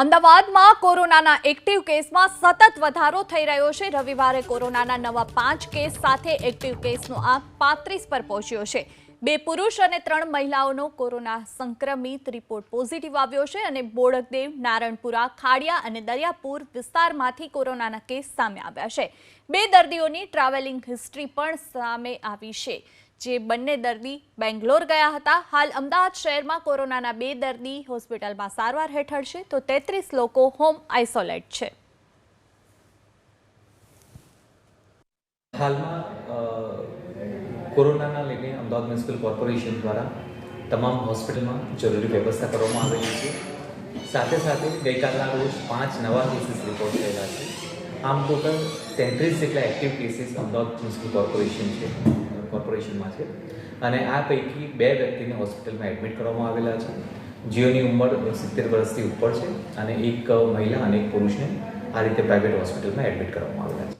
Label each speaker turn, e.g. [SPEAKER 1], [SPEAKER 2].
[SPEAKER 1] અમદાવાદમાં કોરોનાના એક્ટિવ કેસમાં સતત વધારો થઈ રહ્યો છે. રવિવારે કોરોનાના નવા પાંચ કેસ સાથે એક્ટિવ કેસનો આંક પાંત્રીસ પર પહોંચ્યો છે. બે પુરુષ અને ત્રણ મહિલાઓનો કોરોના સંક્રમિત રિપોર્ટ પોઝિટિવ આવ્યો છે અને બોડકદેવ, નારણપુરા, ખાડિયા અને દરિયાપુર વિસ્તારમાંથી કોરોનાના કેસ સામે આવ્યા છે. બે દર્દીઓની ટ્રાવેલિંગ હિસ્ટ્રી પણ સામે આવી છે. જે બંને દર્દી બેંગ્લોર ગયા હતા. હાલ અમદાવાદ શહેરમાં કોરોનાના બે દર્દી હોસ્પિટલમાં સારવાર હેઠળ છે. તો તેત્રીસ લોકો હોમ આઇસોલેટ છે.
[SPEAKER 2] હાલમાં કોરોનાના લીધે અમદાવાદ મ્યુનિસિપલ કોર્પોરેશન દ્વારા તમામ હોસ્પિટલમાં જરૂરી વ્યવસ્થા કરવામાં આવેલી છે. સાથે સાથે ગઈકાલના રોજ પાંચ નવા કેસીસ રિપોર્ટ થયેલા છે. આમ ટોટલ તેત્રીસ જેટલા active cases Ahmedabad municipal corporation છે, કોર્પોરેશનમાં છે. અને આ પૈકી બે વ્યક્તિને હોસ્પિટલમાં એડમિટ કરવામાં આવેલા છે. જેઓની ઉંમર સિત્તેર વર્ષથી ઉપર છે અને એક મહિલા અને એક પુરુષને આ રીતે પ્રાઇવેટ હોસ્પિટલમાં એડમિટ કરવામાં આવેલા છે.